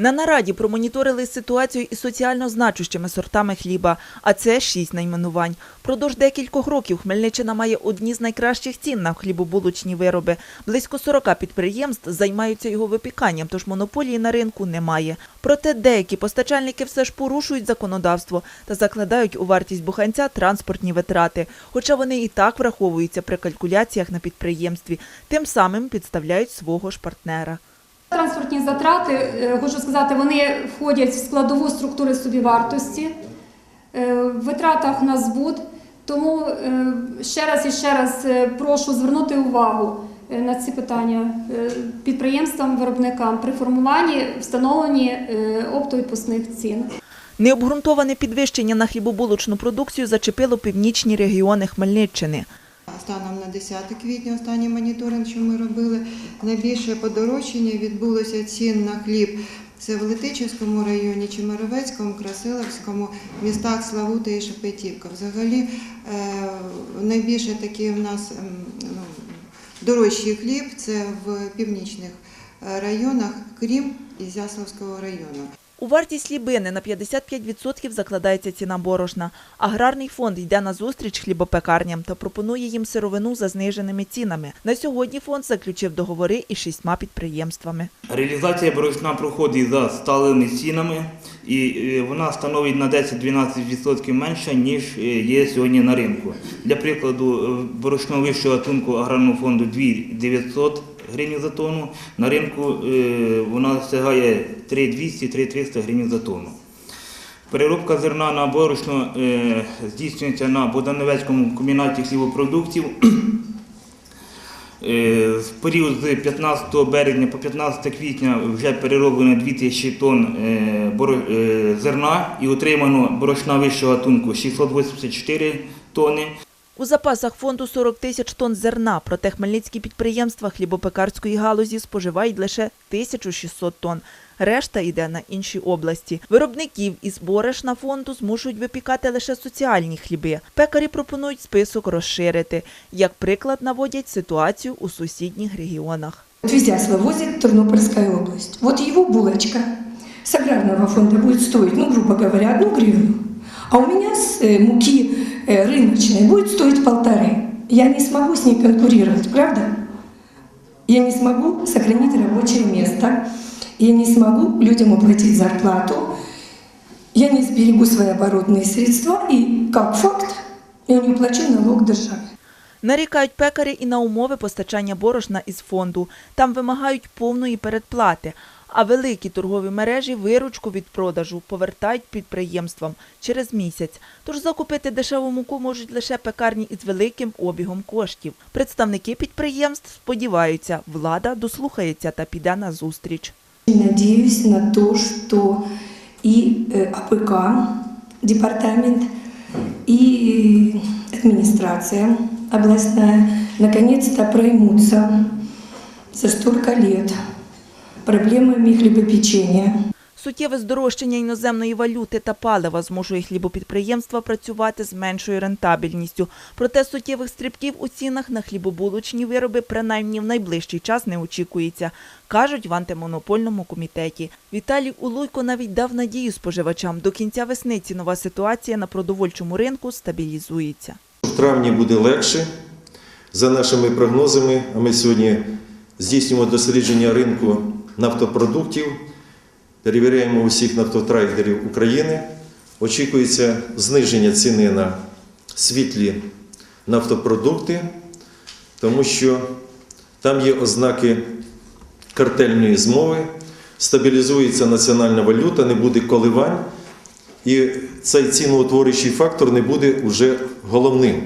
На нараді промоніторили ситуацію із соціально значущими сортами хліба, а це шість найменувань. Продовж декількох років Хмельниччина має одні з найкращих цін на хлібобулочні вироби. Близько 40 підприємств займаються його випіканням, тож монополії на ринку немає. Проте деякі постачальники все ж порушують законодавство та закладають у вартість буханця транспортні витрати, хоча вони і так враховуються при калькуляціях на підприємстві, тим самим підставляють свого ж партнера. Транспортні затрати, е, хочу сказати, вони входять в складову структури собівартості, е, в витратах на збут. Тому е, ще раз і ще раз прошу звернути увагу на ці питання підприємствам, виробникам при формуванні встановленні оптовідпускних цін. Необґрунтоване підвищення на хлібобулочну продукцію зачепило північні регіони Хмельниччини. Станом на 10 квітня, останній моніторинг, що ми робили, найбільше подорожчання відбулося цін на хліб. Це в Летичівському районі, Чемеровецькому, Красиловському, містах Славута і Шепетівка. Взагалі е, найбільше такі в нас ем, ну, дорожчий хліб це в північних е, районах, крім Ізяславського району. У вартість хлібини на 55% закладається ціна борошна. Аграрний фонд йде на зустріч хлібопекарням та пропонує їм сировину за зниженими цінами. На сьогодні фонд заключив договори із шістьма підприємствами. Реалізація борошна проходить за сталими цінами, і е, вона становить на 10-12% менше, ніж е, є сьогодні на ринку. Для прикладу, е, борошно вищого гатунку аграрного фонду 2900 гривень за тонну, на ринку е, вона сягає 3200-3300 гривень за тонну. Переробка зерна на борошно е, здійснюється на Бодановецькому комбінаті хлібопродуктів. Е, В період з 15 березня по 15 квітня вже перероблено 2000 тонн зерна і отримано борошна вищого гатунку 684 тонни. У запасах фонду 40 тисяч тонн зерна, проте хмельницькі підприємства хлібопекарської галузі споживають лише 1600 тонн. Решта йде на інші області. Виробників із борошна фонду змушують випікати лише соціальні хліби. Пекарі пропонують список розширити. Як приклад наводять ситуацію у сусідніх регіонах. Везяслав возит Тернопольская область. Вот его булочка с аграрного фонда будет стоить, ну, грубо говоря, одну гривну. А у меня с э, муки э, рыночной будет стоить полторы. Я не смогу с ней конкурировать, правда? Я не смогу сохранить рабочее место. Я не смогу людям оплатить зарплату. Я не сберегу свои оборотные средства. И, как факт, я не уплачу налог державе. Нарікають пекарі і на умови постачання борошна із фонду. Там вимагають повної передплати. А великі торгові мережі виручку від продажу повертають підприємствам через місяць. Тож закупити дешеву муку можуть лише пекарні із великим обігом коштів. Представники підприємств сподіваються, влада дослухається та піде на зустріч. Надеюсь на то, что и э, АПК, департамент, и администрация областная наконец-то проймутся за столько лет проблемами хлебопечения. Суттєве здорожчання іноземної валюти та палива змушує хлібопідприємства працювати з меншою рентабельністю. Проте суттєвих стрибків у цінах на хлібобулочні вироби принаймні в найближчий час не очікується, кажуть в антимонопольному комітеті. Віталій Улуйко навіть дав надію споживачам. До кінця весни цінова ситуація на продовольчому ринку стабілізується. В травні буде легше. За нашими прогнозами, а ми сьогодні здійснюємо дослідження ринку нафтопродуктів, перевіряємо усіх нафтотрейдерів України. Очікується зниження ціни на світлі нафтопродукти, тому що там є ознаки картельної змови, стабілізується національна валюта, не буде коливань, і цей ціноутворюючий фактор не буде вже головним.